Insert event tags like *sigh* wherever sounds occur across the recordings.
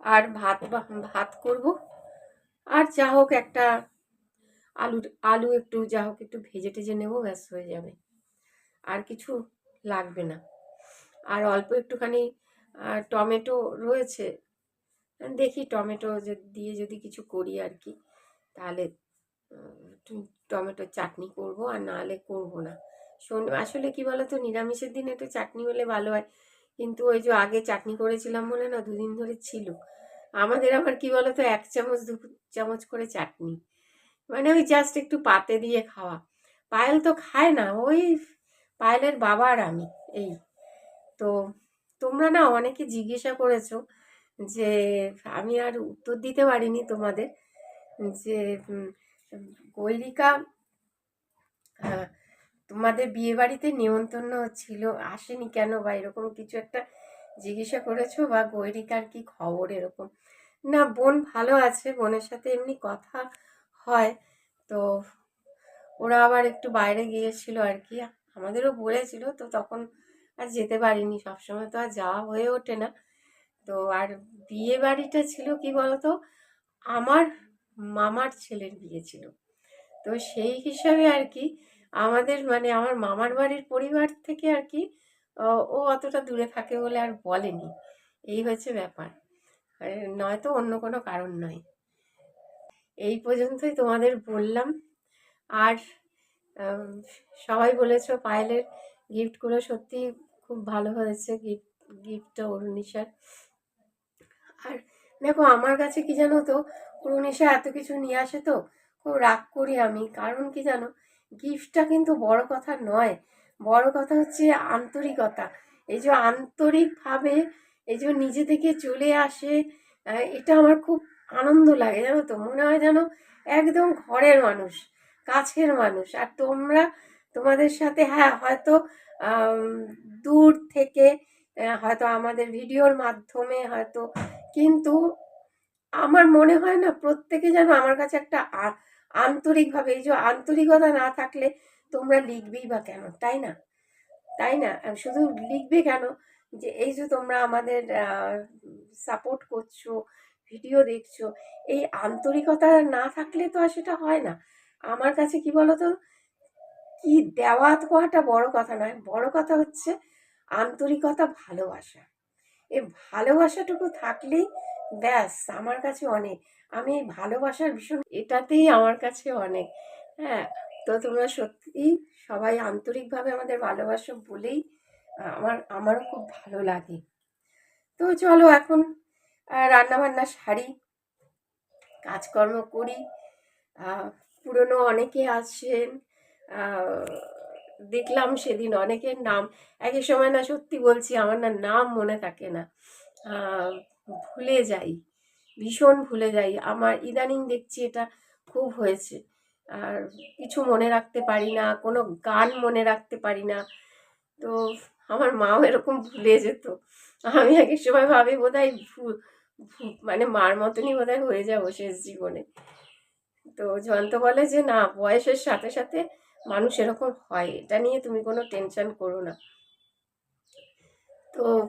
আর ভাত ভাত করব। আর যা হোক একটা আলু আলু একটু, যা হোক একটু ভেজে টেজে নেব, ব্যাস হয়ে যাবে। আর কিছু লাগবে না। আর অল্প একটুখানি টমেটো রয়েছে। দেখি টমেটো দিয়ে যদি কিছু করি আর কি, তাহলে টমেটোর চাটনি করব, আর নাহলে করব না। শোন, আসলে কি বলতো, নিরামিষের দিন একটু চাটনি হলে ভালো হয়। কিন্তু ওই যে আগে চাটনি করেছিলাম বলে না দুদিন ধরে ছিল। আমাদের আবার কি বলতো, এক চামচ, দু চামচ করে চাটনি। মানে ওই জাস্ট একটু পাতে দিয়ে খাওয়া। পায়েল তো খায় না, ওই পায়েলের বাবা আর আমি, এই। তো তোমরা না অনেকে জিজ্ঞাসা করেছ যে, আমি আর উত্তর দিতে পারিনি তোমাদের, যে গৈরিকা তোমাদের বিয়ে বাড়িতে নেমন্তন্ন ছিল, আসেনি কেন বা এরকম কিছু একটা জিজ্ঞাসা করেছ বা গৈরিকার কি খবর এরকম? না, বোন ভালো আছে, বোনের সাথে এমনি কথা হয়, তো ওরা আবার একটু বাইরে গিয়েছিল আর কি, আমাদেরও বলেছিল, তো তখন আর যেতে পারিনি, সবসময় তো আর যাওয়া হয়ে ওঠে না। তো আর বিয়ে বাড়িটা ছিল কি বলতো, আমার মামার ছেলের বিয়ে ছিল, তো সেই হিসাবে আর কি আমাদের মানে আমার মামার বাড়ির পরিবার থেকে আর কি, ও অতটা দূরে থাকে বলে আর বলেনি। এই হচ্ছে ব্যাপার। নয়তো অন্য কোনো কারণ নয়। এই পর্যন্তই তোমাদের বললাম। আর সবাই বলেছ পায়েলের গিফটগুলো সত্যি খুব ভালো হয়েছে, গিফট, গিফটটা অরুণিশার। আর দেখো আমার কাছে কি জানো তো, অরুণিশা এত কিছু নিয়ে আসে তো, খুব রাগ করি আমি। কারণ কি জানো গিফটটা কিন্তু বড় কথা নয়। বড় কথা হচ্ছে আন্তরিকতা। এই যে আন্তরিকভাবে এই যে নিজে থেকে চলে আসে এটা আমার খুব আনন্দ লাগে, জানো তো? মনে হয় যেন একদম ঘরের মানুষ, কাছের মানুষ। আর তোমরা তোমাদের সাথে হ্যাঁ হয়তো দূর থেকে হয়তো আমাদের ভিডিওর মাধ্যমে হয়তো, কিন্তু আমার মনে হয় না প্রত্যেকে যেন আমার কাছে একটা আন্তরিকভাবে, এই যে আন্তরিকতা না থাকলে তোমরা লিখবেই বা কেন? তাই না? তাই না? শুধু লিখবে কেন? যে এই যে তোমরা আমাদের সাপোর্ট করছ ভিডিও দেখছ, এই আন্তরিকতা না থাকলে তো আর সেটা হয় না। আমার কাছে কি বলতো? কি দেওয়া পাওয়াটা বড় কথা নয়, বড় কথা হচ্ছে আন্তরিকতা ভালোবাসা। এই ভালোবাসাটুকু থাকলেই ব্যাস, আমার কাছে অনেক। আমি এই ভালোবাসার ভীষণ এটাতেই আমার কাছে অনেক। হ্যাঁ তো তোমরা সত্যি সবাই আন্তরিকভাবে আমাদের ভালোবাসো বলেই আমার, আমারও খুব ভালো লাগে। তো চলো এখন রান্না বান্না সারি, কাজকর্ম করি। পুরনো অনেকে আছেন দেখলাম সেদিন অনেকের নাম। একই সময় না সত্যি বলছি, আমার না নাম মনে থাকে না। ভুলে যাই, ভীষণ ভুলে যাই। আমার ইদানিং দেখছি এটা খুব হয়েছে। আর কিছু মনে রাখতে পারি না, কোনো গান মনে রাখতে পারি না। তো আমার মাও এরকম ভুলে যেত। আমি এক সময় ভাবি বোধহয় ভুল ভু- মানে মার মতনই বোধহয় হয়ে যাব শেষ জীবনে। তো জয়ন্ত বলে যে, না, বয়সের সাথে সাথে মানুষ এরকম হয়। এটা নিয়ে তুমি কোনো টেনশন করো না। তো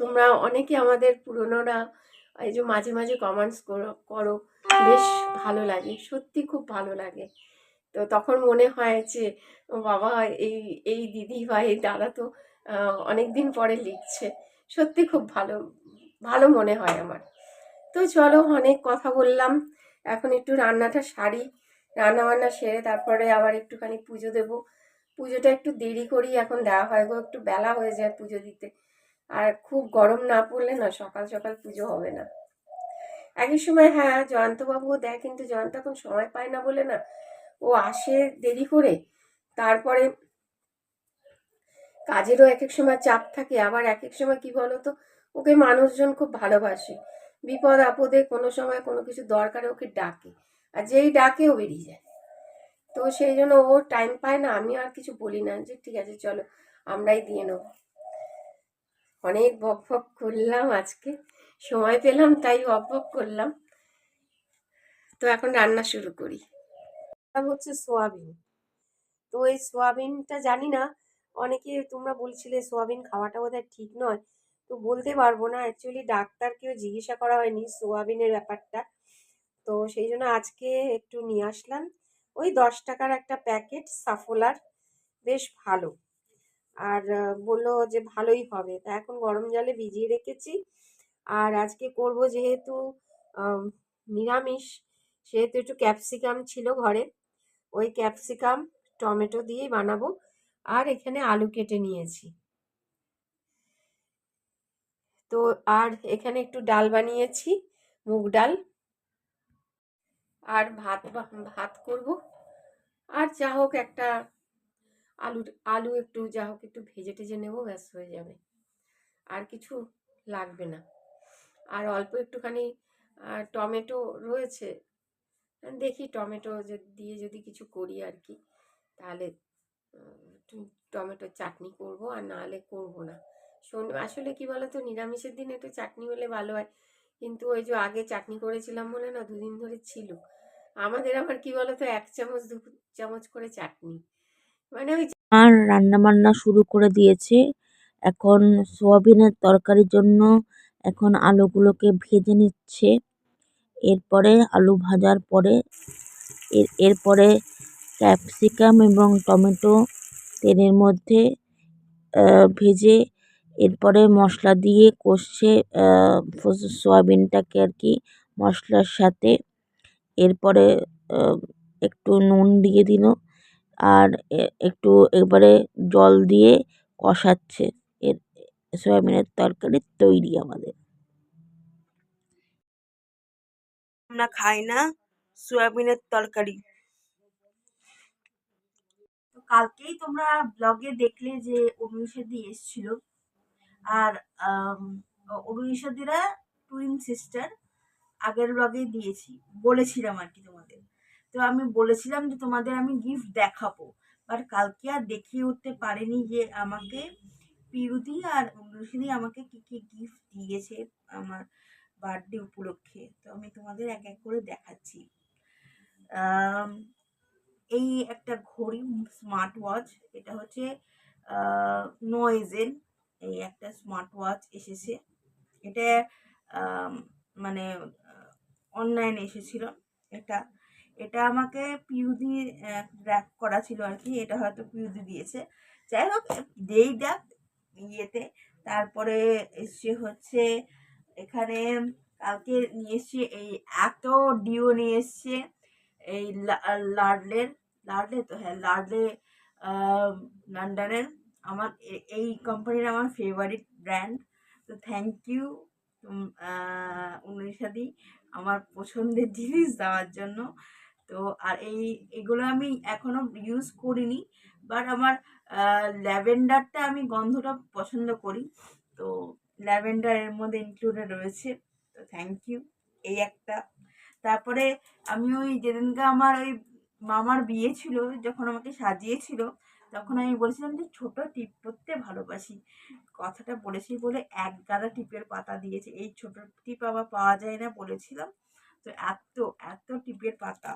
তোমরা অনেকে আমাদের পুরনোরা, এই যে মাঝে মাঝে কমেন্টস করো বেশ ভালো লাগে, সত্যি খুব ভালো লাগে। তো তখন মনে হয় যে বাবা, এই এই দিদি বা এই দাদা তো অনেক দিন পরে লিখছে। সত্যি খুব ভালো ভালো মনে হয় আমার। তো চলো অনেক কথা বললাম, এখন একটু রান্নাটা সারি রান্না বান্না সেরে তারপরে আবার একটুখানি পুজো দেবো। পুজোটা একটু দেরি করি, এখন দেওয়া হয় গো, একটু বেলা হয়ে যায় পুজো দিতে। আর খুব গরম না পড়লে না সকাল সকাল পুজো হবে না। একই সময় হ্যাঁ জয়ন্তবাবুও দেয়, কিন্তু জয়ন্ত এখন সময় পায় না বলে না, ও আসে দেরি করে, তারপরে কাজেরও এক এক সময় চাপ থাকে, আবার এক এক সময় কি বলতো, ওকে মানুষজন খুব ভালোবাসে, বিপদ আপদে কোনো সময় কোনো কিছু দরকারে ওকে ডাকে, আর যেই ডাকে ও বেরিয়ে যায়। তো সেই জন্য ও টাইম পায় না, আমি আর কিছু বলি না, যে ঠিক আছে চলো, আমরাই দিয়ে নেব। অনেক বক বক করলাম আজকে। সময় পেলাম, তাই বক বক করলাম। তো এখন রান্না শুরু করি। হচ্ছে সোয়াবিন। তো এই সোয়াবিনটা জানি না, অনেকে তোমরা বলছিলে সোয়াবিন খাওয়াটা বোধহয় ঠিক নয়। তো বলতে পারব না অ্যাকচুয়ালি ডাক্তারকেও জিজ্ঞাসা করা হয়নি সোয়াবিনের ব্যাপারটা। তো সেই জন্য আজকে একটু নিয়ে আসলাম। ওই দশ টাকার একটা প্যাকেট সাফোলার, বেশ ভালো। আর বলল যে ভালোই হবে। তা এখন গরম জলে ভিজিয়ে রেখেছি। আর আজকে করব যেহেতু নিরামিষ, সেহেতু একটু ক্যাপসিকাম ছিল ঘরে। ওই ক্যাপসিকাম, টমেটো দিয়েই বানাবো। আর এখানে আলু কেটে নিয়েছি। তো আর এখানে একটু ডাল বানিয়েছি, মুগ ডাল। আর ভাত ভাত করব। আর যা হোক একটা আলু আলু একটু যা হোক একটু ভেজে টেজে নেব, ব্যাস হয়ে যাবে। আর কিছু লাগবে না। আর অল্প একটুখানি টমেটো রয়েছে। দেখি টমেটো দিয়ে যদি কিছু করি আর কি, তাহলে টমেটোর চাটনি করব আর নাহলে করব না। শোন, আসলে কি বলতো, নিরামিষের দিন একটু চাটনি হলে ভালো হয়। কিন্তু ওই যে আগে চাটনি করেছিলাম বলে না, দুদিন ধরে ছিল। আমাদের আবার কি বলতো, এক চামচ, দু চামচ করে চাটনি। আর রান্না বান্না শুরু করে দিয়েছে। এখন সোয়াবিনের তরকারির জন্য এখন আলুগুলোকে ভেজে নিচ্ছে। এরপরে আলু ভাজার পরে এর, এরপরে ক্যাপসিকাম এবং টমেটো তেলের মধ্যে ভেজে এরপরে মশলা দিয়ে কষছে সোয়াবিনটাকে আর কি মশলার সাথে। এরপরে একটু নুন দিয়ে দিল। আর এ- একটু এবারে জল দিয়ে কষাচ্ছে। এর, সয়াবিনের তরকারি তৈরি আমাদের। আমরা খাই না সয়াবিনের তরকারি। তো কালকেই তোমরা ব্লগে দেখলে যে অভিষেদি এসেছিল। আর অভিষেদিরা টুইন সিস্টার আগের ব্লগেই দিয়েছি, বলেছিলাম আর কি তো আমি বলেছিলাম যে তোমাদের আমি গিফট দেখাবো। বাট কালকে আর দেখিয়ে উঠতে পারিনি যে আমাকে পিরুদি আর অনুষিনী আমাকে কি কি গিফট দিয়েছে আমার বার্থডে উপলক্ষে। তো আমি তোমাদের এক এক করে দেখাচ্ছি। এই একটা ঘড়ি স্মার্ট ওয়াচ এটা হচ্ছে নয়েজেন এই একটা স্মার্ট ওয়াচ এসেছে। এটা মানে অনলাইনে এসেছিল। এটা এটা আমাকে পিউদি র্যাপ করা ছিল আর কি, এটা হয়তো পিউদি দিয়েছে। যাই হোক যেই দেখ ইয়েতে। তারপরে এসছে হচ্ছে এখানে কালকে নিয়ে এসছে এই এত ডিও নিয়ে এসছে, এই লার্ডলের লার্ডলে তো হ্যাঁ লার্ডলে লন্ডনের আমার এই কোম্পানির আমার ফেভারিট ব্র্যান্ড তো থ্যাংক ইউ উনিশাদি আমার পছন্দের জিনিস দেওয়ার জন্য। তো আর এই, এগুলো আমি এখনও ইউজ করিনি বাট আমার ল্যাভেন্ডারটা আমি গন্ধটা পছন্দ করি, তো ল্যাভেন্ডার এর মধ্যে ইনক্লুডেড রয়েছে, তো থ্যাংক ইউ এই একটা। তারপরে আমি ওই যেদিনকে আমার ওই মামার বিয়ে ছিল, যখন আমাকে সাজিয়েছিল, তখন আমি বলেছিলাম যে ছোট টিপ পরতে ভালোবাসি, কথাটা বলেছি বলে এক গাদা টিপের পাতা দিয়েছে, এই ছোট টিপ আবার পাওয়া যায় না বলেছিলাম, তো এত এত টিপের পাতা।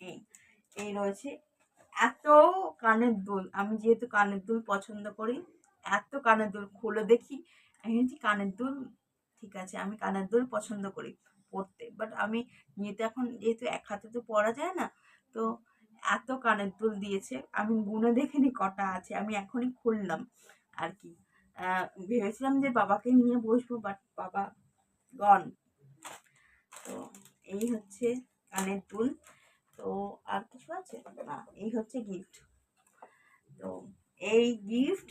এই এই রয়েছে। এত কানের দুল, আমি যেহেতু কানের দুল পছন্দ করি, এত কানের দুল খুলে দেখি, আমি ভাবছি কানের দুল, ঠিক আছে, আমি কানের দুল পছন্দ করি পরতে বাট আমি নিয়ে তো এখন, যেহেতু এক হাতে তো পরা যায় না, তো এত কানের দুল দিয়েছে, আমি গুনে দেখিনি কটা আছে, আমি এখনই খুললাম আর কি। ভেবেছিলাম যে বাবাকে নিয়ে বসবো বাট বাবা গন তো এই হচ্ছে কানের দুল। তো আর কিছু আছে? না, এই হচ্ছে গিফট তো এই গিফট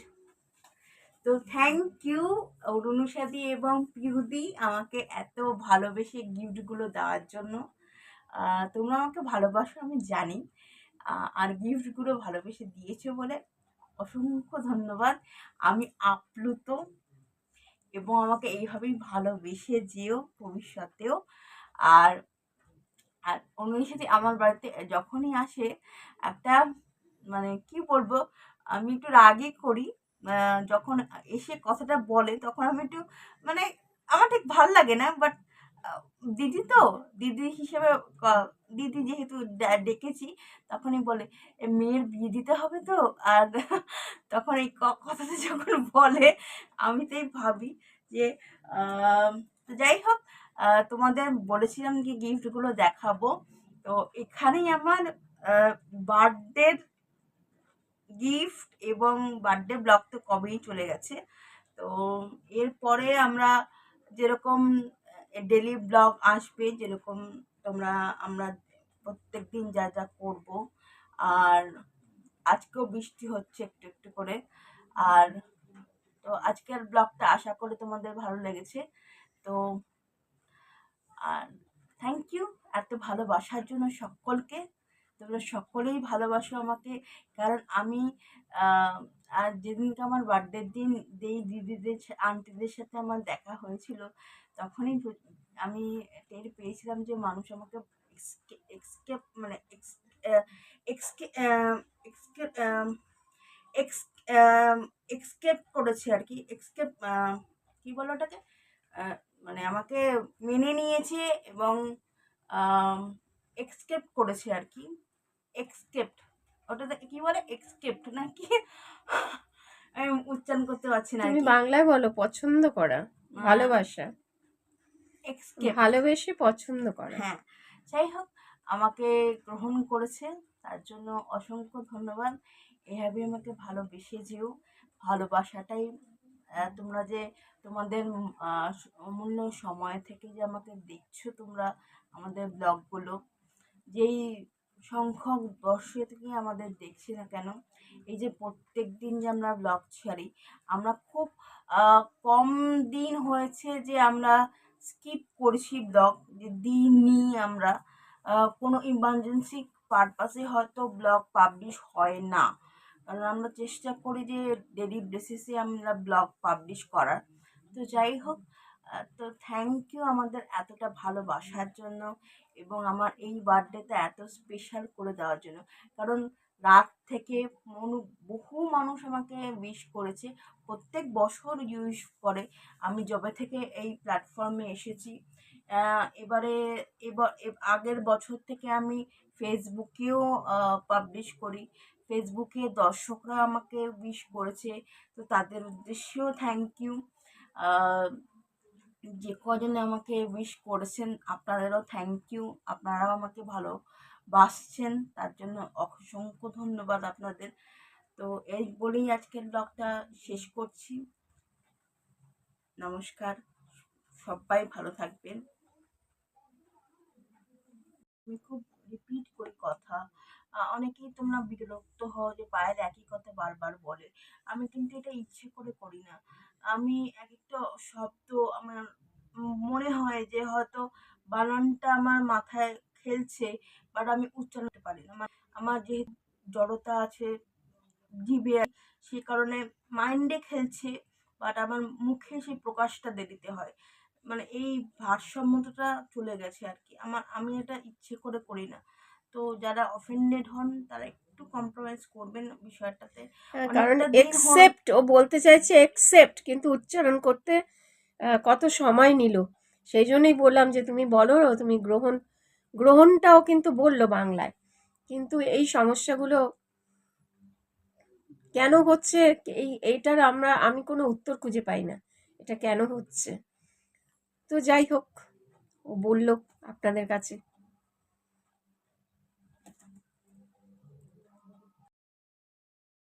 তো থ্যাংক ইউ অরুণুষাদি এবং পিহুদি আমাকে এত ভালোবেসে গিফটগুলো দেওয়ার জন্য। তোমরা আমাকে ভালোবাসো, আমি জানি। আর গিফটগুলো ভালোবেসে দিয়েছ বলে অসংখ্য ধন্যবাদ। আমি আপ্লুত এবং আমাকে এইভাবেই ভালোবেসে যেও ভবিষ্যতেও। আর আর সাথে আমার বাড়িতে যখনই আসে একটা মানে কি বলব আমি একটু রাগই করি। যখন এসে কথাটা বলে তখন আমি একটু মানে আমার ঠিক ভালো লাগে না বাট দিদি তো দিদি হিসেবে দিদি যেহেতু ডেকেছি তখনই বলে "এ, মেয়ের বিয়ে দিতে হবে তো? আর *laughs* তখন এই কথাটা যখন বলে আমি তাই ভাবি যে তো যাই হোক তোমাদের বলেছিলাম যে গিফটগুলো দেখাবো। তো এখানেই আমার বার্থডের গিফট এবং বার্থডে ব্লগ তো কবেই চলে গেছে। তো এরপরে আমরা যেরকম ডেলি ব্লগ আসবে, যেরকম তোমরা, আমরা প্রত্যেক দিন যা যা করব। আর আজকেও বৃষ্টি হচ্ছে একটু একটু করে। আর তো আজকের ব্লগটা আশা করি তোমাদের ভালো লেগেছে। তো আর থ্যাংক ইউ এত ভালোবাসার জন্য সকলকে, তোমরা সকলেই ভালোবাসো আমাকে। কারণ আমি আর যেদিনকে আমার বার্থডের দিন, যেই দিদিদের আন্টিদের সাথে আমার দেখা হয়েছিল, তখনই আমি টের পেয়েছিলাম যে মানুষ আমাকে এক্সকেপ মানে এক্সকেপ করেছে আর কি। এক্সকেপ কি বলো ওটাকে? মানে আমাকে মেনে নিয়েছে এবং এক্সকেপ্ট করেছে আর কি। এক্সকেপ্ট ওটাতে কি বলে? এক্সকেপ্ট নাকি আমি উচ্চারণ করতে পারছি না তুমি বাংলায় বলো পছন্দ করা ভালোবাসা। ভালোবেসে পছন্দ করা। হ্যাঁ। যাই হোক আমাকে গ্রহণ করেছে। তার জন্য অসংখ্য ধন্যবাদ। এভাবে আমাকে ভালোবেসে যেও। ভালোবাসাটাই তোমরা যে তোমাদের অমূল্য সময় থেকে যে আমাকে দেখছ, তোমরা আমাদের ব্লগগুলো, যেই সংখ্যক বর্ষ থেকে আমাদের দেখছি না কেন, এই যে প্রত্যেক দিন যে আমরা ব্লগ ছাড়ি, আমরা খুব কম দিন হয়েছে যে আমরা স্কিপ করছি ব্লগ, যে দিনই আমরা কোনো ইমার্জেন্সি পারপাসে হয়তো ব্লগ পাবলিশ হয় না। কারণ আমরা চেষ্টা করি যে ডেলি বেসিসে আমরা ব্লগ পাবলিশ করার। তো যাই হোক তো থ্যাংক ইউ আমাদের এতটা ভালোবাসার জন্য এবং আমার এই বার্থডেতে এত স্পেশাল করে দেওয়ার জন্য। কারণ রাত থেকে বহু মানুষ আমাকে উইশ করেছে। প্রত্যেক বছর ইউজ করে। আমি যবে থেকে এই প্ল্যাটফর্মে এসেছি। এবারে এবার আগের বছর থেকে আমি ফেসবুকেও পাবলিশ করি। ফেসবুকে দর্শকরা আমাকে উইশ করেছে, তো তাদের উদ্দেশ্যেও থ্যাংক ইউ যে কজন আমাকে উইশ করেছেন, আপনাদেরও থ্যাংক ইউ আপনারাও আমাকে ভালো বাসছেন তার জন্য অসংখ্য ধন্যবাদ আপনাদের। তো এই বলেই আজকের ব্লগটা শেষ করছি। নমস্কার, সবাই ভালো থাকবেন। আমি খুব রিপিট করি কথা। অনেকেই তোমরা বিরক্ত হও যে পায়ের একই কথা বারবার বলে। আমি কিন্তু এটা ইচ্ছে করে করি না। আমি এক একটা শব্দ আমার মনে হয় যে হয়তো বানানটা আমার মাথায় খেলছে বাট আমি উচ্চারণ করতে পারি না। আমার যেহেতু জড়তা আছে, জিভে সে কারণে মাইন্ডে খেলছে বাট আমার মুখে সেই প্রকাশটা দিতে হয়। মানে এই ভারসাম্যতাটা চলে গেছে আর কি। আমার, আমি এটা ইচ্ছে করে করি না। তো যারা অফেন্ডেড হন তারা একটু কম্প্রোমাইজ করবেন বিষয়টাতে। হ্যাঁ, কারণ এক্সেপ্ট ও বলতে চাইছে এক্সেপ্ট কিন্তু উচ্চারণ করতে কত সময় নিল? সেই জন্যই বললাম যে তুমি বলো তুমি গ্রহণ গ্রহণটাও কিন্তু বলল বাংলায়। কিন্তু এই সমস্যাগুলো কেন হচ্ছে? এই এইটার আমরা আমি কোনো উত্তর খুঁজে পাই না। এটা কেন হচ্ছে? তো যাই হোক ও বলল আপনাদের কাছে।